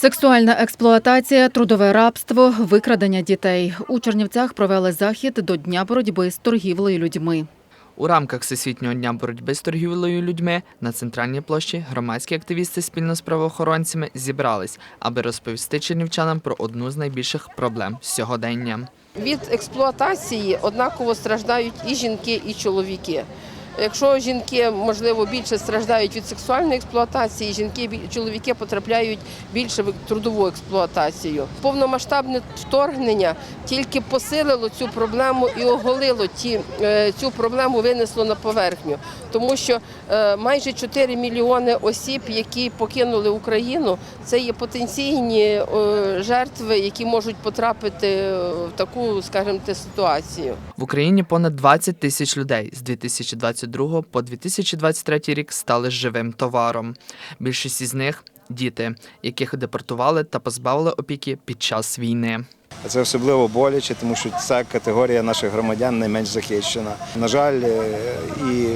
Сексуальна експлуатація, трудове рабство, викрадення дітей. У Чернівцях провели захід до Дня боротьби з торгівлею людьми. У рамках Всесвітнього дня боротьби з торгівлею людьми на центральній площі громадські активісти спільно з правоохоронцями зібрались, аби розповісти чернівчанам про одну з найбільших проблем сьогодення. Від експлуатації однаково страждають і жінки, і чоловіки. Якщо жінки, можливо, більше страждають від сексуальної експлуатації, жінки, чоловіки потрапляють більше в трудову експлуатацію. Повномасштабне вторгнення тільки посилило цю проблему і оголило ті, е, цю проблему винесло на поверхню. Тому що е, майже 4 мільйони осіб, які покинули Україну, це є потенційні е, жертви, які можуть потрапити в таку, скажімо, ситуацію. В Україні понад 20 тисяч людей з 2022 по 2023 рік стали живим товаром. Більшість із них діти, яких депортували та позбавили опіки під час війни. Це особливо боляче, тому що ця категорія наших громадян найменш захищена. На жаль, е, і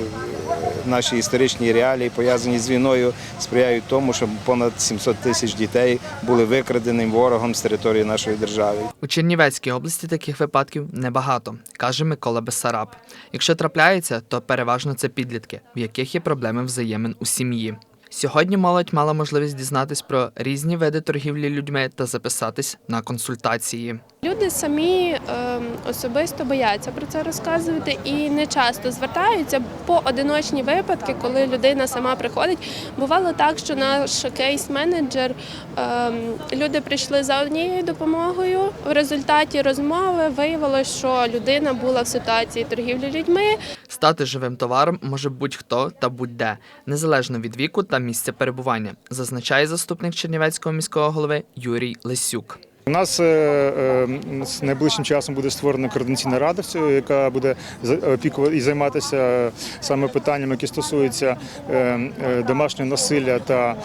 наші історичні реалії, пов'язані з війною, сприяють тому, що понад 700 тисяч дітей були викраденим ворогом з території нашої держави. У Чернівецькій області таких випадків небагато, каже Микола Бесараб. Якщо трапляється, то переважно це підлітки, в яких є проблеми взаємин у сім'ї. Сьогодні молодь мала можливість дізнатись про різні види торгівлі людьми та записатись на консультації. Люди самі ем, особисто бояться про це розказувати і не часто звертаються по одиночні випадки, коли людина сама приходить. Бувало так, що наш кейс-менеджер ем, люди прийшли за однією допомогою. В результаті розмови виявилося, що людина була в ситуації торгівлі людьми, Стати живим товаром може будь-хто та будь-де, незалежно від віку та місця перебування, зазначає заступник Чернівецького міського голови Юрій Лисюк. У нас е, е, з найближчим часом буде створена координаційна рада, яка буде опікувати і займатися саме питаннями, які стосуються е, домашнього насилля та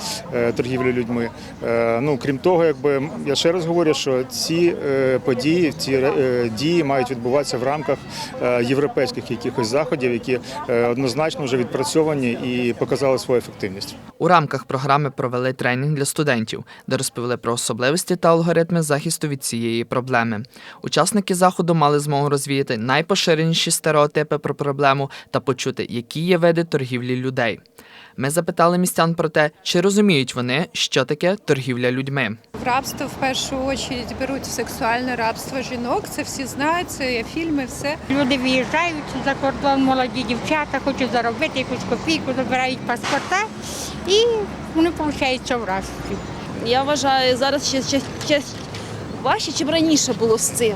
торгівлі людьми. Ну крім того, якби я ще раз говорю, що ці події, ці дії мають відбуватися в рамках європейських якихось заходів, які однозначно вже відпрацьовані і показали свою ефективність. У рамках програми провели тренінг для студентів, де розповіли про особливості та алгоритми захисту від цієї проблеми. Учасники заходу мали змогу розвіяти найпоширеніші стереотипи про проблему та почути, які є види торгівлі людей. Ми запитали містян про те, чи розуміють вони, що таке торгівля людьми. В рабство в першу очередь беруть сексуальне рабство жінок. Це всі знають, це є фільми, все. Люди виїжджають за кордон, молоді дівчата, хочуть заробити якусь копійку, забирають паспорта і вони получаються в рабстві. Я вважаю, зараз ще, ще, ще важче, чим раніше було з цим,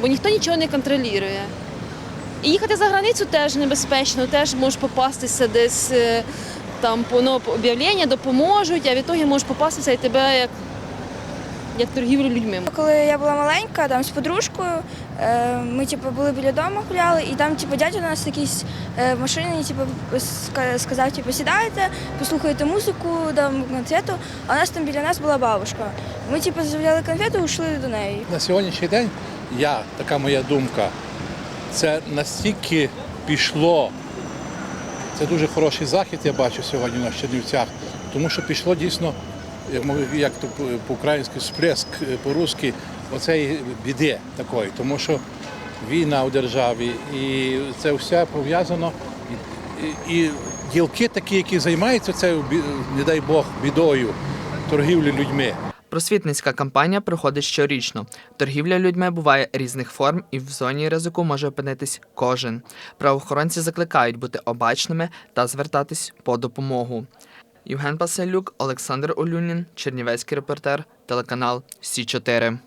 бо ніхто нічого не контролює. І їхати за границю теж небезпечно, теж можеш попастися десь е, там по ну, об'явлення допоможуть, а в ітогі можеш попастися і тебе як, як торгівлю людьми. Коли я була маленька, там з подружкою, е, ми типу, були біля дому, гуляли, і там типу, дядя у нас якийсь е, в машині типу, сказав, типу, сідайте, послухайте музику, дав конфету, а у нас там біля нас була бабушка. Ми типу, взяли конфету і йшли до неї. На сьогоднішній день я, така моя думка, це настільки пішло. Це дуже хороший захід, я бачу сьогодні на Чернівцях, тому що пішло дійсно, як то по- по-українськи, сплеск, е, по-русски, оцеї біди такої, тому що війна у державі, і це все пов'язано. І, і ділки такі, які займаються бі- не дай Бог, бідою, торгівлею людьми. Просвітницька кампанія проходить щорічно. Торгівля людьми буває різних форм, і в зоні ризику може опинитись кожен. Правоохоронці закликають бути обачними та звертатись по допомогу. Євген Паселюк, Олександр Олюнін, Чернівецький репортер, телеканал Сі 4